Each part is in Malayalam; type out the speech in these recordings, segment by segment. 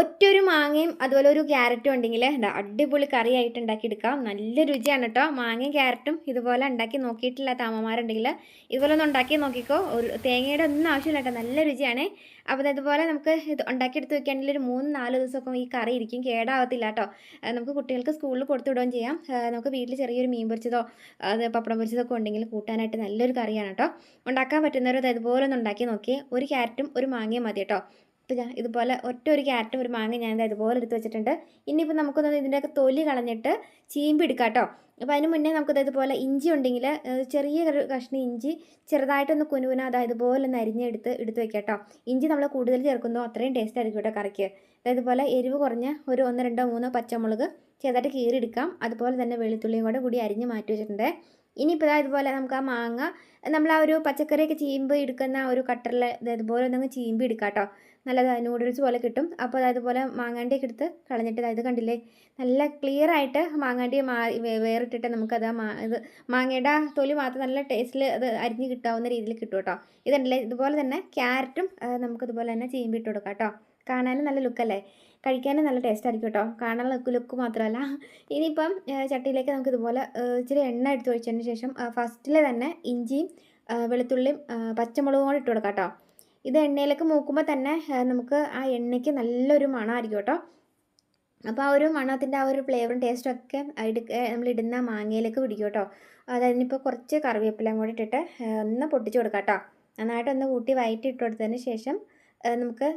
ഒറ്റൊരു മാങ്ങയും അതുപോലെ ഒരു ക്യാരറ്റും ഉണ്ടെങ്കിൽ എന്താ അടിപൊളി കറിയായിട്ട് ഉണ്ടാക്കിയെടുക്കാം. നല്ല രുചിയാണ് കേട്ടോ മാങ്ങയും ക്യാരറ്റും ഇതുപോലെ ഉണ്ടാക്കി നോക്കിയിട്ടില്ലാത്ത അമ്മമാരുണ്ടെങ്കിൽ ഇതുപോലെ ഒന്ന് ഉണ്ടാക്കി നോക്കിക്കോ. ഒരു തേങ്ങയുടെ ഒന്നും ആവശ്യമില്ല കേട്ടോ നല്ല രുചിയാണ്. അപ്പോൾ അതുപോലെ നമുക്ക് ഇത് ഉണ്ടാക്കിയെടുത്ത് വെക്കുകയാണെങ്കിൽ ഒരു മൂന്ന് നാല് ദിവസമൊക്കെ ഈ കറി ഇരിക്കും. കേടാവത്തില്ല കേട്ടോ നമുക്ക് കുട്ടികൾക്ക് സ്കൂളിൽ കൊടുത്തു ചെയ്യാം. നമുക്ക് വീട്ടിൽ ചെറിയൊരു മീൻ പൊരിച്ചതോ അത് പപ്പടം പൊരിച്ചതൊക്കെ ഉണ്ടെങ്കിൽ കൂട്ടാനായിട്ട് നല്ലൊരു കറിയാണ് കേട്ടോ ഉണ്ടാക്കാൻ പറ്റുന്നവരത് ഇതുപോലെ ഒന്ന് ഉണ്ടാക്കി നോക്കി. ഒരു ക്യാരറ്റും ഒരു മാങ്ങയും മതി കേട്ടോ ഇപ്പോൾ ഞാൻ ഇതുപോലെ ഒറ്റ ഒരു ക്യാരറ്റും ഒരു മാങ്ങ ഞാൻ ഇത് ഇതുപോലെ എടുത്ത് വെച്ചിട്ടുണ്ട്. ഇനിയിപ്പോൾ നമുക്കൊന്ന് ഇതിന്റെയൊക്കെ തൊലി കളഞ്ഞിട്ട് ചീമ്പി എടുക്കാം കേട്ടോ അപ്പോൾ അതിന് മുന്നേ നമുക്കത് ഇതുപോലെ ഇഞ്ചി ഉണ്ടെങ്കിൽ ചെറിയ കഷ്ണം ഇഞ്ചി ചെറുതായിട്ടൊന്ന് കുനുകുന അതായത് ഇതുപോലെ ഒന്ന് അരിഞ്ഞെടുത്ത് എടുത്ത് വെക്കാം കേട്ടോ ഇഞ്ചി നമ്മൾ കൂടുതൽ ചേർക്കുന്നോ അത്രയും ടേസ്റ്റ് ആയിരിക്കും കേട്ടോ കറിക്ക്. അതായത് പോലെ എരിവ് കുറഞ്ഞ ഒരു ഒന്ന് രണ്ടോ മൂന്നോ പച്ചമുളക് ചെറുതായിട്ട് കീറിയെടുക്കാം. അതുപോലെ തന്നെ വെളുത്തുള്ളിയും കൂടെ കൂടി അരിഞ്ഞ് മാറ്റി വെച്ചിട്ടുണ്ട്. ഇനിയിപ്പോൾ ഇതാ ഇതുപോലെ നമുക്ക് ആ മാങ്ങ നമ്മൾ ആ ഒരു പച്ചക്കറിയൊക്കെ ചീമ്പ് എടുക്കുന്ന ആ ഒരു കട്ടറിൽ ഇതുപോലെ ഒന്നങ്ങ് ചീമ്പി എടുക്കാം കേട്ടോ നല്ലത് നൂഡിൽസ് പോലെ കിട്ടും. അപ്പോൾ അതായത് പോലെ മാങ്ങാണ്ടിയൊക്കെ എടുത്ത് കളഞ്ഞിട്ട് അതായത് കണ്ടില്ലേ? നല്ല ക്ലിയർ ആയിട്ട് മാങ്ങാണ്ടി വേറിട്ടിട്ട് നമുക്കത് ആ മാ ഇത് മാങ്ങയുടെ തൊലി മാത്രം നല്ല ടേസ്റ്റിൽ അത് അരിഞ്ഞ് കിട്ടാവുന്ന രീതിയിൽ കിട്ടും കേട്ടോ. ഇതുണ്ടല്ലേ ഇതുപോലെ തന്നെ ക്യാരറ്റും നമുക്കിതുപോലെ തന്നെ ചീമ്പി ഇട്ട് കൊടുക്കാം കേട്ടോ കാണാനും നല്ല ലുക്കല്ലേ? കഴിക്കാനും നല്ല ടേസ്റ്റ് ആയിരിക്കും കേട്ടോ കാണാൻ ലുക്ക് മാത്രമല്ല. ഇനിയിപ്പം ചട്ടിയിലേക്ക് നമുക്ക് ഇതുപോലെ ഇച്ചിരി എണ്ണ എടുത്ത് ഒഴിച്ചതിന് ശേഷം ഫസ്റ്റിൽ തന്നെ ഇഞ്ചിയും വെളുത്തുള്ളിയും പച്ചമുളകും കൂടെ ഇട്ട് കൊടുക്കാം കേട്ടോ ഇത് എണ്ണയിലേക്ക് മൂക്കുമ്പോൾ തന്നെ നമുക്ക് ആ എണ്ണയ്ക്ക് നല്ലൊരു മണമായിരിക്കും കേട്ടോ അപ്പോൾ ആ ഒരു മണത്തിന്റെ ആ ഒരു ഫ്ലേവറും ടേസ്റ്റും ഒക്കെ എടുക്ക നമ്മൾ ഇടുന്ന മാങ്ങയിലേക്ക് പിടിക്കും കേട്ടോ അതായത് ഇപ്പോൾ കുറച്ച് കറിവേപ്പില കൂടി ഇട്ടിട്ട് ഒന്ന് പൊട്ടിച്ച് കൊടുക്കാം കേട്ടോ നന്നായിട്ടൊന്ന് കൂട്ടി വയറ്റി ഇട്ട് കൊടുത്തതിന് ശേഷം നമുക്ക്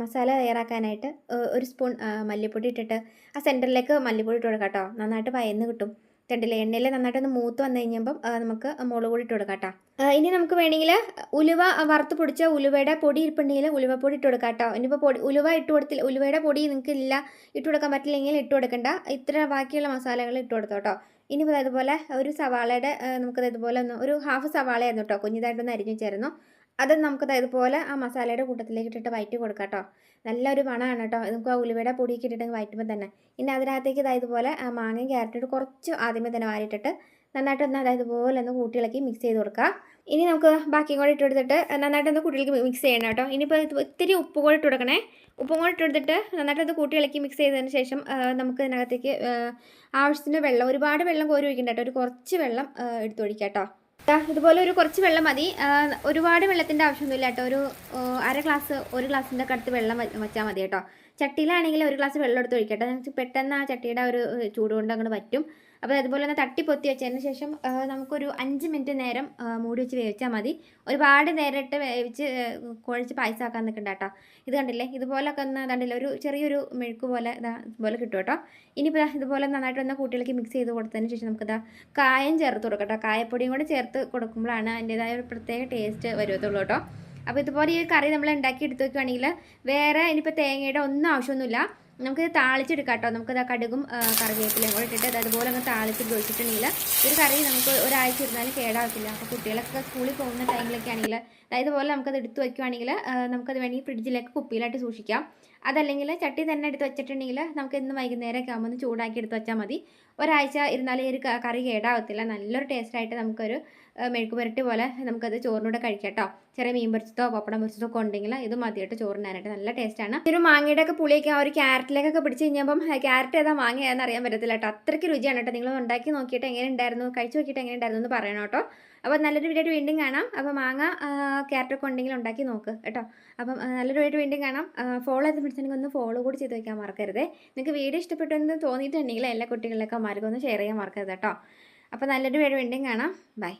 മസാല തയ്യാറാക്കാനായിട്ട് ഒരു സ്പൂൺ മല്ലിപ്പൊടി ഇട്ടിട്ട് ആ സെന്ററിലേക്ക് മല്ലിപ്പൊടി ഇട്ട് കൊടുക്കാം നന്നായിട്ട് വയന്ന് കിട്ടും. കണ്ടില്ലേ? എണ്ണയിൽ നന്നായിട്ടൊന്ന് മൂത്ത് വന്നു കഴിഞ്ഞപ്പം നമുക്ക് മുളക് പൊടി ഇട്ട് കൊടുക്കാം ഇനി നമുക്ക് വേണമെങ്കിൽ ഉലുവ വറുത്ത് പൊടിച്ച ഉലുവയുടെ പൊടി ഇരിപ്പുണ്ടെങ്കിൽ ഉലുവപ്പൊടി ഇട്ട് കൊടുക്കാം കേട്ടോ ഇനിയിപ്പോൾ പൊടി ഉലുവ ഇട്ട് കൊടുത്തില്ല ഉലുവയുടെ പൊടി നിങ്ങൾക്ക് ഇല്ല ഇട്ട് കൊടുക്കാൻ പറ്റില്ലെങ്കിൽ ഇട്ട് കൊടുക്കണ്ട. ഇത്ര ബാക്കിയുള്ള മസാലകൾ ഇട്ട് കൊടുത്തോ കേട്ടോ ഇനിയിപ്പോൾ അതുപോലെ ഒരു സവാളയുടെ നമുക്കത് ഇതുപോലെ ഒന്ന് ഒരു ഹാഫ് സവാളയായിരുന്നു കേട്ടോ കുഞ്ഞിതായിട്ടൊന്ന് അരിഞ്ഞു വെച്ചായിരുന്നു. അത് നമുക്കത് ഇതുപോലെ ആ മസാലയുടെ കൂട്ടത്തിലേക്ക് ഇട്ടിട്ട് വയറ്റി കൊടുക്കാം കേട്ടോ നല്ലൊരു മണമാണ് കേട്ടോ നമുക്ക് ആ ഉലുവയുടെ പൊടിയൊക്കെ ഇട്ടിട്ട് വയറ്റുമ്പോൾ തന്നെ. ഇനി അതിനകത്തേക്ക് ആ മാങ്ങയും ക്യാരറ്റും കുറച്ച് ആദ്യമേ തന്നെ വാരിയിട്ടിട്ട് നന്നായിട്ടൊന്ന് അതായത് പോലെ ഒന്ന് കൂട്ടിയിളക്കി മിക്സ് ചെയ്ത് കൊടുക്കുക ഇനി നമുക്ക് ബാക്കിയും കൂടെ ഇട്ട് കൊടുത്തിട്ട് നന്നായിട്ടൊന്ന് കുട്ടികൾക്ക് മിക്സ് ചെയ്യണം കേട്ടോ ഇനിയിപ്പോൾ ഒത്തിരി ഉപ്പ് കൂടെ ഇട്ട് കൊടുക്കണേ. ഉപ്പും കൂടെ ഇട്ട് കൊടുത്തിട്ട് നന്നായിട്ട് കൂട്ടി ഇളക്കി മിക്സ് ചെയ്തതിന് ശേഷം നമുക്ക് ഇതിനകത്തേക്ക് ആവശ്യത്തിന് വെള്ളം ഒരുപാട് വെള്ളം കോരി ഒഴിക്കണ്ട കേട്ടോ ഒരു കുറച്ച് വെള്ളം എടുത്തൊഴിക്കാം കേട്ടോ ഇതുപോലെ ഒരു കുറച്ച് വെള്ളം മതി. ഒരുപാട് വെള്ളത്തിന്റെ ആവശ്യമൊന്നുമില്ല കേട്ടോ. ഒരു അര ഗ്ലാസ് ഒരു ഗ്ലാസിന്റെ അടുത്ത് വെള്ളം വെച്ചാൽ മതി കേട്ടോ. ചട്ടിയിലാണെങ്കിൽ ഒരു ഗ്ലാസ് വെള്ളം എടുത്ത് ഒഴിക്കട്ടെ. നിങ്ങൾക്ക് പെട്ടെന്ന് ആ ചട്ടിയുടെ ഒരു ഏഹ്, ചൂട് കൊണ്ട് അങ്ങോട്ട് പറ്റും അപ്പോൾ അതുപോലെ തന്നെ തട്ടി പൊത്തി വെച്ചതിന് ശേഷം നമുക്കൊരു അഞ്ച് മിനിറ്റ് നേരം മൂടി വെച്ച് വേവിച്ചാൽ മതി. ഒരുപാട് നേരിട്ട് വേവിച്ച് കുഴച്ച് പായസമാക്കാൻ നിൽക്കണ്ട കേട്ടോ. ഇത് കണ്ടില്ലേ? ഇതുപോലൊക്കെ ഒന്ന് കണ്ടില്ലേ? ഒരു ചെറിയൊരു മെഴുക്ക് പോലെ ഇതാ ഇതുപോലെ കിട്ടും കേട്ടോ. ഇനിയിപ്പോൾ ഇതുപോലെ നന്നായിട്ട് ഒന്ന് കൂട്ടിയിലേക്ക് മിക്സ് ചെയ്ത് കൊടുത്തതിന് ശേഷം നമുക്കിതാ കായം ചേർത്ത് കൊടുക്കാം കേട്ടോ. കായപ്പൊടിയും കൂടെ ചേർത്ത് കൊടുക്കുമ്പോഴാണ് അതിന്റേതായ ഒരു പ്രത്യേക ടേസ്റ്റ് വരുവത്തുള്ളൂ കേട്ടോ. അപ്പോൾ ഇതുപോലെ ഈ കറി നമ്മൾ ഉണ്ടാക്കി എടുത്ത് വെക്കുകയാണെങ്കിൽ വേറെ ഇനിയിപ്പോൾ തേങ്ങയുടെ ഒന്നും ആവശ്യമൊന്നുമില്ല. നമുക്ക് താളിച്ചെടുക്കാം കേട്ടോ നമുക്ക് ആ കടുകും കറിവേപ്പിലയും കൂടെ ഇട്ടിട്ട് അത് അതുപോലെ ഒന്ന് താളിച്ചിട്ട് ഒഴിച്ചിട്ടുണ്ടെങ്കിൽ ഒരു കറി നമുക്ക് ഒരാഴ്ച ഇരുന്നാലും കേടാവത്തില്ല. അപ്പോൾ കുട്ടികളൊക്കെ സ്കൂളിൽ പോകുന്ന ടൈമിലൊക്കെ ആണെങ്കിൽ അതായത് പോലെ നമുക്കത് എടുത്ത് വയ്ക്കുവാണെങ്കിൽ നമുക്കത് വേണമെങ്കിൽ ഫ്രിഡ്ജിലേക്ക് കുപ്പിയിലായിട്ട് സൂക്ഷിക്കാം. അതല്ലെങ്കിൽ ചട്ടി തന്നെ എടുത്ത് വെച്ചിട്ടുണ്ടെങ്കിൽ നമുക്ക് ഇന്ന് വൈകുന്നേരമൊക്കെ ആകുമ്പോൾ ഒന്ന് ചൂടാക്കി എടുത്ത് വെച്ചാൽ മതി. ഒരാഴ്ച ഇരുന്നാലും ഈ ഒരു കറി കേടാവത്തില്ല. നല്ലൊരു ടേസ്റ്റായിട്ട് നമുക്കൊരു ആ, മെഴുക്ക് പുരട്ടി പോലെ നമുക്കത് ചോറിനൂടെ കഴിക്കാം കേട്ടോ ചെറിയ മീൻ പൊരിച്ചതോ പപ്പടം പൊരിച്ചതോ ഒക്കെ ഉണ്ടെങ്കിൽ ഇത് മതിയായിട്ട് ചോറിനായിട്ട് നല്ല ടേസ്റ്റാണ് ഒരു മാങ്ങയുടെ ഒക്കെ പുളിയൊക്കെ ആ ഒരു ക്യാരറ്റിലേക്കൊക്കെ പിടിച്ച് കഴിഞ്ഞപ്പം ക്യാരറ്റ് ഏതാ മാങ്ങ ഏതാണെന്ന് അറിയാൻ പറ്റത്തില്ല കേട്ടോ. അത്രയ്ക്ക് രുചിയാണ് കേട്ടോ. നിങ്ങൾ ഉണ്ടാക്കി നോക്കിയിട്ട് എങ്ങനെ ഉണ്ടായിരുന്നു കഴിച്ചു നോക്കിയിട്ട് എങ്ങനെ ഉണ്ടായിരുന്നു എന്ന് പറയണം കേട്ടോ. അപ്പോൾ നല്ലൊരു വീഡിയോ വീണ്ടും കാണാം. അപ്പോൾ മാങ്ങ ക്യാരറ്റൊക്കെ ഉണ്ടെങ്കിൽ ഉണ്ടാക്കി നോക്ക് കേട്ടോ. അപ്പം നല്ലൊരു വീഡിയോ വീണ്ടും കാണാം. ഫോളോ ചെയ്ത് പിടിച്ചിട്ടുണ്ടെങ്കിൽ ഒന്ന് ഫോളോ കൂടി ചെയ്ത് വയ്ക്കാൻ മറക്കരുത്. നിങ്ങൾക്ക് വീഡിയോ ഇഷ്ടപ്പെട്ടെന്ന് തോന്നിയിട്ടുണ്ടെങ്കിൽ എല്ലാ കുട്ടികളിലൊക്കെ മാർഗം ഒന്ന് ഷെയർ ചെയ്യാൻ മറക്കരുത് കേട്ടോ. അപ്പോൾ നല്ലൊരു വീഡിയോ വീണ്ടും കാണാം. ബൈ